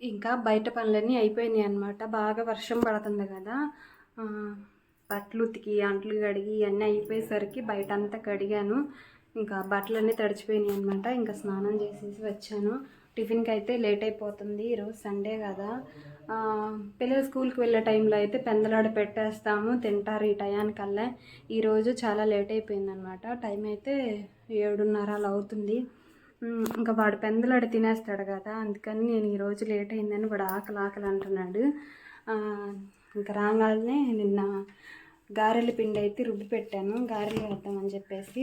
ఇంకా బయట పనులన్నీ అయిపోయినాయి అనమాట బాగా వర్షం పడుతుంది కదా. బట్టలు ఉతికి అంట్లు కడిగి ఇవన్నీ అయిపోయేసరికి బయట అంతా కడిగాను. ఇంకా బట్టలన్నీ తడిచిపోయినాయి అనమాట ఇంకా స్నానం చేసేసి వచ్చాను. టిఫిన్కి అయితే లేట్ అయిపోతుంది. ఈరోజు సండే కదా. పిల్లలు స్కూల్కి వెళ్ళే టైంలో అయితే పెందలాడ పెట్టేస్తాము. తింటారు ఈ టయానికల్లా. ఈరోజు చాలా లేట్ అయిపోయింది అనమాట టైం అయితే ఏడున్నర అలా అవుతుంది. ఇంకా వాడు పెందలాడు తినేస్తాడు కదా అందుకని నేను ఈరోజు లేట్ అయిందని వాడు ఆకలి ఆకలి అంటున్నాడు. ఇంకా రాగానే నిన్న గారెల పిండి అయితే రుబ్బి పెట్టాను గారెలు వేద్దామని చెప్పేసి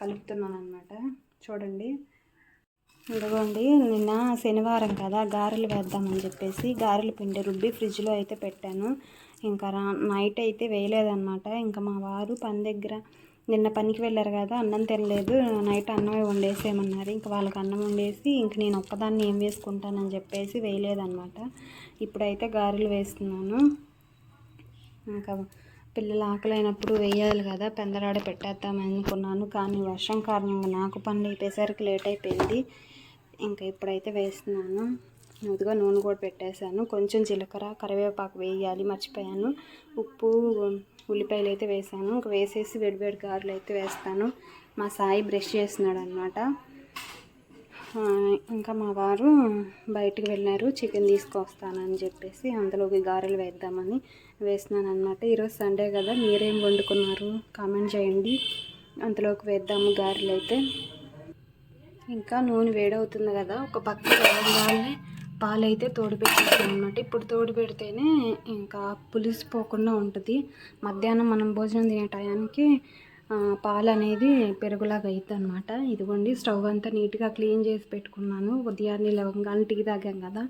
కలుపుతున్నాను అనమాట చూడండి. ఇదిగోండి నిన్న శనివారం కదా గారెలు వేద్దామని చెప్పేసి గారెల పిండి రుబ్బి ఫ్రిడ్జ్లో అయితే పెట్టాను. ఇంకా రా నైట్ అయితే వేయలేదన్నమాట. ఇంకా మా వారు పని దగ్గర నిన్న పనికి వెళ్ళారు కదా అన్నం తినలేదు నైట్ అన్నమే వండేసేయమన్నారు. ఇంకా వాళ్ళకి అన్నం వండేసి ఇంక నేను ఒక్కదాన్ని ఏం వేసుకుంటానని చెప్పేసి వేయలేదన్నమాట. ఇప్పుడైతే గారెలు వేస్తున్నాను. ఇంకా పిల్లలు ఆకలైనప్పుడు వేయాలి కదా పెందలాడ పెట్టేద్దాం అనుకున్నాను కానీ వర్షం కారణంగా నాకు పనులు అయిపోయేసరికి లేట్ అయిపోయింది. ఇంకా ఇప్పుడైతే వేస్తున్నాను. ఇదిగో నూనె కూడా పెట్టేశాను. కొంచెం జీలకర్ర కరివేపాకు వేయాలి మర్చిపోయాను. ఉప్పు ఉల్లిపాయలు అయితే వేసాను. ఇంకా వేసేసి వేడివేడి గారెలు అయితే వేస్తాను. మా సాయి బ్రష్ చేస్తున్నాడు అనమాట ఇంకా మా వారు బయటికి వెళ్ళారు చికెన్ తీసుకొస్తానని చెప్పేసి అందులోకి గారెలు వేద్దామని వేస్తున్నాను అనమాట ఈరోజు సండే కదా మీరేం వండుకున్నారు? కామెంట్ చేయండి. అందులోకి వేద్దాము గారెలు అయితే ఇంకా నూనె వేడవుతుంది కదా ఒక పక్క వేగంగానే పాలైతే తోడు పెట్టేస్తాను అనమాట ఇప్పుడు తోడు పెడితేనే ఇంకా పులిసిపోకుండా ఉంటుంది. మధ్యాహ్నం మనం భోజనం తినే టయానికి పాలు అనేది పెరుగులాగా అవుతుంది అనమాట ఇదిగోండి స్టవ్ అంతా నీట్గా క్లీన్ చేసి పెట్టుకున్నాను. ఉదయాన్నే లేవగానే టీ తాగాం కదా.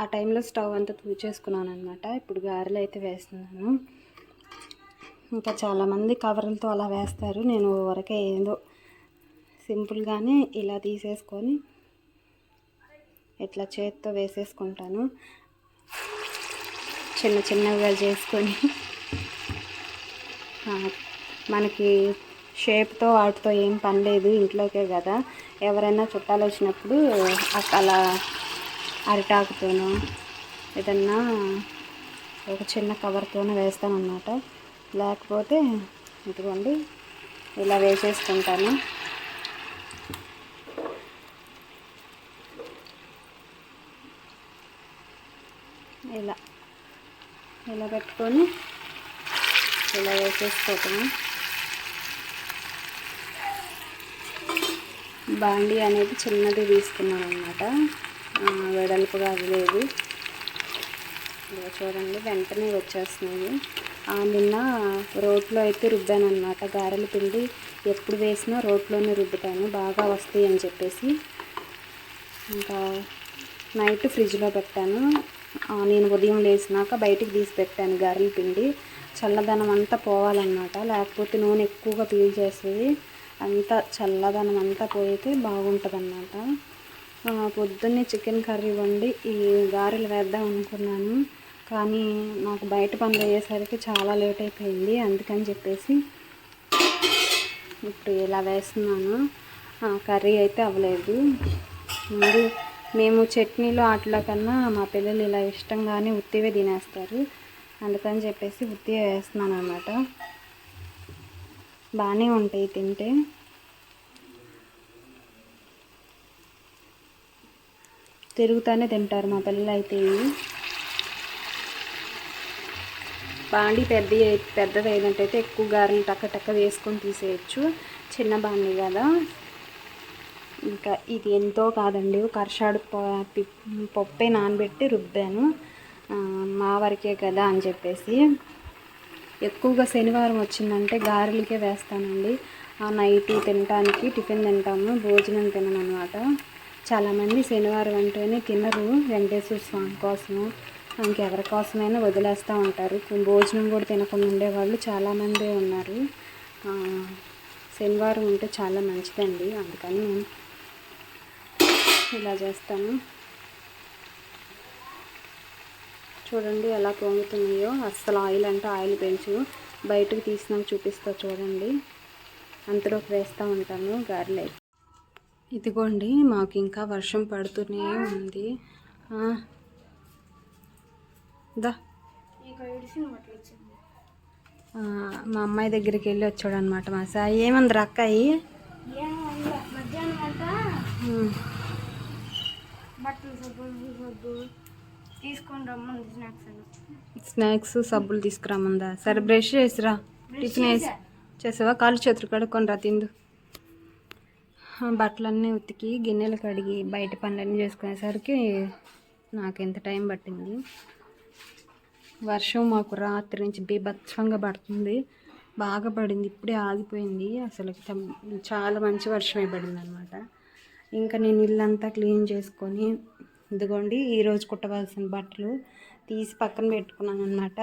ఆ టైంలో స్టవ్ అంతా తూచేసుకున్నాను అనమాట ఇప్పుడు గారెలు అయితే వేస్తున్నాను. ఇంకా చాలామంది కవర్లతో అలా వేస్తారు. నేను వరకే ఏదో సింపుల్గానే ఇలా తీసేసుకొని ఇట్లా చేత్తో వేసేసుకుంటాను. చిన్న చిన్నగా చేసుకొని. మనకి షేప్తో వాటితో ఏం పని లేదు ఇంట్లోకే కదా. ఎవరైనా చుట్టాలు వచ్చినప్పుడు అలా అరిటాకుతోనో ఏదన్నా ఒక చిన్న కవర్తోనే వేస్తామన్నమాట. లేకపోతే ఇదిగోండి ఇలా వేసేసుకుంటాను ఇలా ఇలా పెట్టుకొని ఇలా వేసేసుకోవటము బాండీ అనేది చిన్నది తీసుకున్నాను అనమాట వెడల్పుగా అది లేదు. ఇలా చూడండి వెంటనే వచ్చేస్తున్నాయి. ఆ, నిన్న రోట్లో అయితే రుబ్బాను అనమాట గారెల పిండి ఎప్పుడు వేసినా రోట్లోనే రుబ్బుతాను. బాగా వస్తాయి అని చెప్పేసి. ఇంకా నైట్ ఫ్రిడ్జ్లో పెట్టాను. నేను ఉదయం లేచినాక బయటికి తీసి పెట్టాను గారెల పిండి. చల్లదనం అంతా పోవాలన్నమాట. లేకపోతే నూనె ఎక్కువగా పీల్చేస్తుంది అంతా చల్లదనం అంతా పోయితే బాగుంటుంది అన్నమాట పొద్దున్నే చికెన్ కర్రీ వండి ఈ గారెలు వేద్దాం అనుకున్నాను. కానీ నాకు బయట పనులు అయ్యేసరికి చాలా లేట్ అయిపోయింది. అందుకని చెప్పేసి ఇప్పుడు ఇలా వేస్తున్నాను. కర్రీ అయితే అవ్వలేదు. ముందు మేము చట్నీలు వాటిలో కన్నా మా పిల్లలు ఇలా ఇష్టంగానే ఉత్తివే తినేస్తారు. అందుకని చెప్పేసి ఉత్తివే వేస్తున్నాను అనమాట బాగానే ఉంటాయి తింటే. తిరుగుతూనే తింటారు మా పిల్లలు అయితే ఇవి. బాండి పెద్ద పెద్దది ఏదంటే ఎక్కువ గారెలు టక్క టక్క వేసుకొని తీసేయచ్చు. చిన్న బాండి కదా. ఇంకా ఇది ఎంతో కాదండి. ఒక అరషాడు పి- పప్పే నానబెట్టి రుబ్బాను. మా వరకే కదా అని చెప్పేసి. ఎక్కువగా శనివారం వచ్చిందంటే గారెలకే వేస్తానండి. ఆ నైట్ తినటానికి టిఫిన్ తింటాము భోజనం తినను అనమాట చాలామంది శనివారం అంటేనే తినరు. వెంకటేశ్వర స్వామి కోసము ఇంకెవరి కోసమైనా వదిలేస్తూ ఉంటారు. భోజనం కూడా తినకుండా ఉండేవాళ్ళు చాలామందే ఉన్నారు. శనివారం ఉంటే చాలా మంచిదండి. అందుకని ఇలా చేస్తాను. చూడండి ఎలా పొంగుతున్నాయో అస్సలు ఆయిల్ అంటే ఆయిల్ పెంచు. బయటకు తీసినాక చూపిస్తా చూడండి. అంతలోకి వేస్తూ ఉంటాను గారెలు ఇదిగోండి మాకు ఇంకా వర్షం పడుతూనే ఉంది. దా. మా అమ్మాయి దగ్గరికి వెళ్ళి వచ్చాడు అనమాట మా సాయి అక్కాయి ఏమన్నా మధ్యాహ్నం అంట ఉమ్, బట్టలు సబ్బు సబ్బు తీసుకొని రమ్మంది స్నాక్స్ సబ్బులు తీసుకురామందా సరే బ్రష్ చేసిరా. టిఫిన్ వేసి చేసావా? కాళ్ళు చేతులు కడుక్కొని రా తిందు బట్టలన్నీ ఉతికి గిన్నెలు కడిగి బయట పనులన్నీ చేసుకునేసరికి నాకు ఎంత టైం పట్టింది? వర్షం మాకు రాత్రి నుంచి బీభత్సంగా పడుతుంది. బాగా పడింది. ఇప్పుడే ఆగిపోయింది. అసలు చాలా మంచి వర్షమే పడింది అనమాట ఇంకా నేను ఇల్లంతా క్లీన్ చేసుకొని ఇదిగోండి ఈరోజు కుట్టవలసిన బట్టలు తీసి పక్కన పెట్టుకున్నాను అనమాట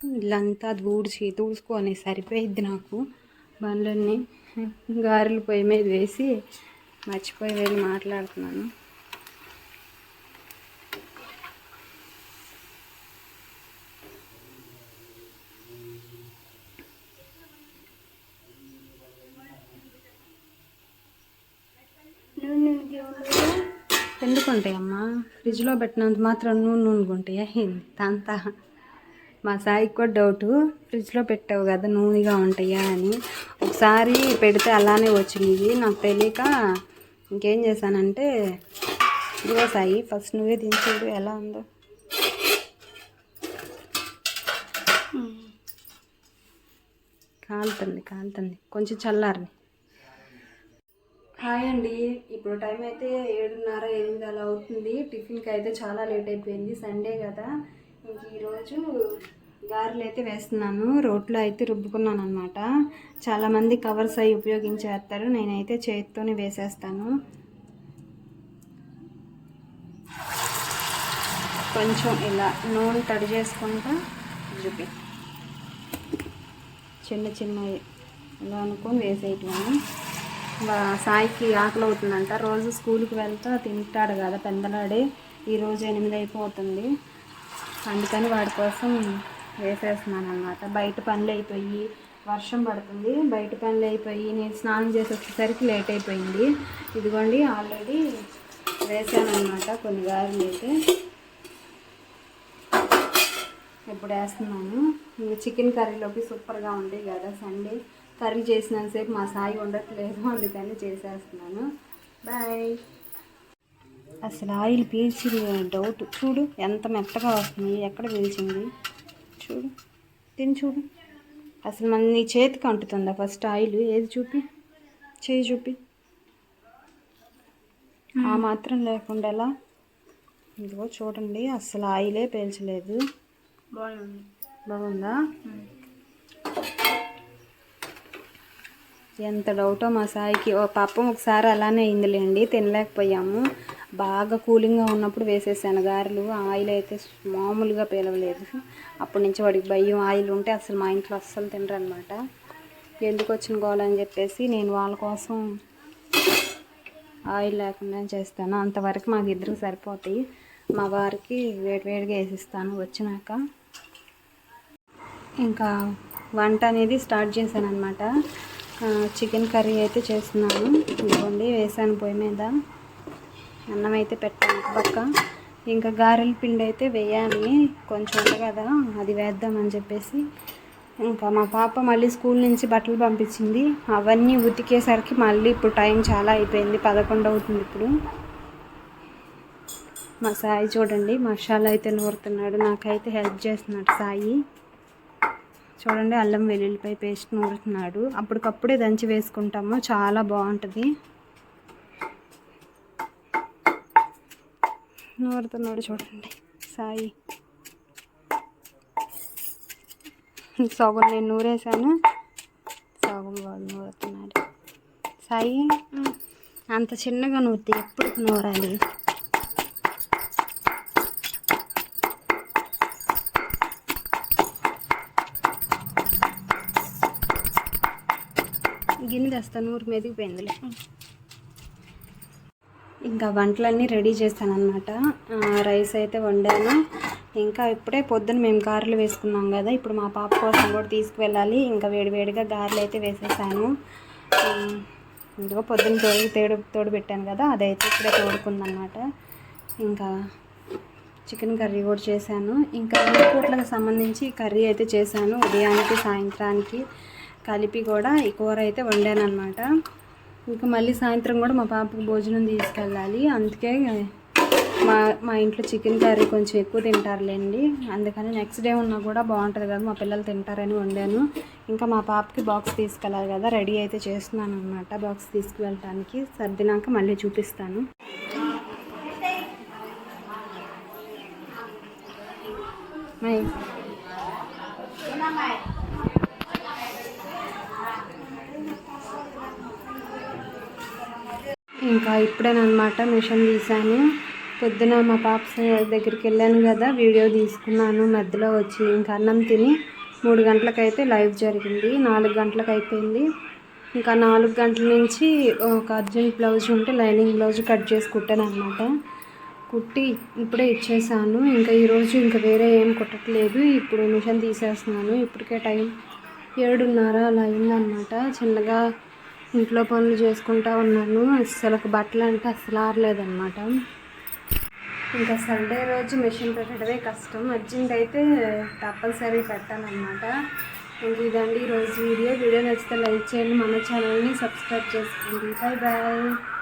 ఇల్లంతా అది ఊడ్చి తుడుచుకొని సరిపోయిద్ది నాకు బండ్లన్నీ. గారెలు పొయ్యి మీద వేసి మర్చిపోయి వెళ్ళి మాట్లాడుతున్నాను నూనె ఉండదు ఎందుకు ఉంటాయమ్మా ఫ్రిడ్జ్లో పెట్టినంత మాత్రం నూనె నూనె ఉంటాయా ఏంది తంతా మా సాయికి కూడా డౌటు. ఫ్రిడ్జ్లో పెట్టావు కదా నూనెగా ఉంటాయా అని. ఒకసారి పెడితే అలానే వచ్చింది. నాకు తెలియక ఇంకేం చేశానంటే ఇదిగో సాయి ఫస్ట్ నువ్వే దించేడు ఎలా ఉందో. కాలుతుంది కాలుతుంది. కొంచెం చల్లారని. హాయ్ అండి. ఇప్పుడు టైం అయితే ఏడున్నర ఎనిమిది అలా అవుతుంది. టిఫిన్కి అయితే చాలా లేట్ అయిపోయింది సండే కదా. ఇంక ఈరోజు గారెలు అయితే వేస్తున్నాను. రోట్లో అయితే రుబ్బుకున్నాను అనమాట చాలామంది కవర్స్ అవి ఉపయోగించేస్తారు. నేనైతే చేతితోనే వేసేస్తాను. కొంచెం ఇలా నూనె తడి చేసుకుంటా చూపి చిన్న చిన్నవి ఇలా అనుకొని వేసేయటం. సాయికి ఆకలి అవుతుందంట రోజు స్కూల్కి వెళ్తా తింటాడు కదా పెందలాడే ఈరోజు ఎనిమిది అయిపోతుంది అందుకని వాడి కోసం వేసేస్తున్నాను అనమాట బయట పనులు అయిపోయి వర్షం పడుతుంది. బయట పనులు అయిపోయి నేను స్నానం చేసి వచ్చేసరికి లేట్ అయిపోయింది ఇదిగోండి ఆల్రెడీ వేసాను అనమాట కొన్ని గారెలు అయితే. ఇప్పుడు వేస్తున్నాను. ఇంకా చికెన్ కర్రీలోకి సూపర్గా ఉంటాయి కదా సండే. కర్రీ చేసినంతసేపు మా సాయి ఉండట్లేదు అందుకని చేసేస్తున్నాను. బాయ్ అసలు ఆయిల్ పీల్చి డౌట్ చూడు ఎంత మెత్తగా వస్తుంది ఎక్కడ పీల్చింది? చూడు. తిని చూడు. అసలు మన నీ చేతికి అంటుతుందా ఫస్ట్ ఆయిల్? ఏది చూపి? చేయి చూపి. ఆ మాత్రం లేకుండా ఎలా? ఇదిగో చూడండి అసలు ఆయిలే పీల్చలేదు. బాగుంది. బాగుందా? ఎంత డౌటో మా సాయికి. ఓ పాపం ఒకసారి అలానే అయిందిలేండి తినలేకపోయాము. బాగా కూలింగ్గా ఉన్నప్పుడు వేసేసాను గారెలు. ఆయిల్ అయితే మామూలుగా పేలవలేదు. అప్పటి నుంచి వాడికి భయం ఆయిల్ ఉంటే అసలు మా ఇంట్లో అస్సలు తినరు అనమాట ఎందుకు వచ్చిన గోలని చెప్పేసి నేను వాళ్ళ కోసం ఆయిల్ లేకుండా చేస్తాను. అంతవరకు మాకు ఇద్దరు సరిపోతాయి. మా వారికి వేడివేడిగా వేసిస్తాను వచ్చినాక. ఇంకా వంట అనేది స్టార్ట్ చేశాను అనమాట చికెన్ కర్రీ అయితే చేస్తున్నాను. ఇదిగోండి వేసాను పొయ్యి మీద. అన్నం అయితే పెట్టాను పక్క. ఇంకా గారెల పిండి అయితే వేయాలి. కొంచెం ఉంది కదా అది వేద్దామని చెప్పేసి. ఇంకా మా పాప మళ్ళీ స్కూల్ నుంచి బట్టలు పంపించింది. అవన్నీ ఉతికేసరికి మళ్ళీ ఇప్పుడు టైం చాలా అయిపోయింది పదకొండు అవుతుంది ఇప్పుడు. మా సాయి చూడండి మసాలా అయితే నూరుతున్నాడు. నాకైతే హెల్ప్ చేస్తున్నాడు సాయి. చూడండి అల్లం వెల్లుల్లిపాయ పేస్ట్ నూరుతున్నాడు. అప్పటికప్పుడే దంచి వేసుకుంటాము. చాలా బాగుంటుంది. నూరుతున్నాడు చూడండి సాయి. సగం నేను నూరేసాను సగం వాడు నూరుతున్నాడు. సాయి అంత చిన్నగా నూరితే ఎప్పుడు నూరాలి? చేస్తాను తెస్తాను ఊరు మెదిగిపోయిందిలే ఇంకా వంటలన్నీ రెడీ చేస్తాను అనమాట రైస్ అయితే వండాను. ఇంకా ఇప్పుడే పొద్దున మేము గారెలు వేసుకున్నాం కదా ఇప్పుడు మా పాప కోసం కూడా తీసుకువెళ్ళాలి. ఇంకా వేడివేడిగా గారెలు అయితే వేసేసాను. ఆ, ఇదిగో పొద్దున్న తోడు తేడు తోడు పెట్టాను కదా అదైతే ఇప్పుడే తోడుకుందనమాట ఇంకా చికెన్ కర్రీ కూడా చేశాను. ఇంకా ఈ పూట్లకు సంబంధించి కర్రీ అయితే చేశాను ఉదయానికి సాయంత్రానికి. కలిపి కూడా ఈ కూర అయితే వండాను అనమాట ఇంకా మళ్ళీ సాయంత్రం కూడా మా పాపకు భోజనం తీసుకెళ్ళాలి. అందుకే మా మా ఇంట్లో చికెన్ కర్రీ కొంచెం ఎక్కువ తింటారులేండి. అందుకని నెక్స్ట్ డే ఉన్నా కూడా బాగుంటుంది కదా మా పిల్లలు తింటారని వండాను. ఇంకా మా పాపకి బాక్స్ తీసుకెళ్ళాలి కదా రెడీ అయితే చేస్తున్నాను అనమాట బాక్స్ తీసుకువెళ్ళటానికి సర్దినాక మళ్ళీ చూపిస్తాను. మై ఇంకా ఇప్పుడేనమాట మిషన్ తీశాను. పొద్దున మా పాప దగ్గరికి వెళ్ళాను కదా వీడియో తీసుకున్నాను. మధ్యలో వచ్చి ఇంకా అన్నం తిని మూడు గంటలకైతే లైవ్ జరిగింది. నాలుగు గంటలకు అయిపోయింది ఇంకా నాలుగు గంటల నుంచి ఒక అర్జెంట్ బ్లౌజ్ ఉంటే లైనింగ్ బ్లౌజ్ కట్ చేసి కుట్టాను అనమాట కుట్టి ఇప్పుడే ఇచ్చేసాను. ఇంకా ఈరోజు ఇంకా వేరే ఏం కుట్టట్లేదు. ఇప్పుడు మిషన్ తీసేస్తున్నాను. ఇప్పటికే టైం ఏడున్నర అలా అయిందనమాట చిన్నగా ఇంట్లో పనులు చేసుకుంటా ఉన్నాను. అసలు బట్టలు అంటే అసలు ఆరలేదన్నమాట. ఇంకా సండే రోజు మిషన్ పెట్టడమే కష్టం. అర్జెంట్ అయితే తప్పనిసరి పెట్టాలన్నమాట. ఇంక ఇదండి ఈరోజు వీడియో. వీడియో నచ్చితే లైక్ చేయండి. మన ఛానల్ని సబ్స్క్రైబ్ చేసుకోండి. Bye bye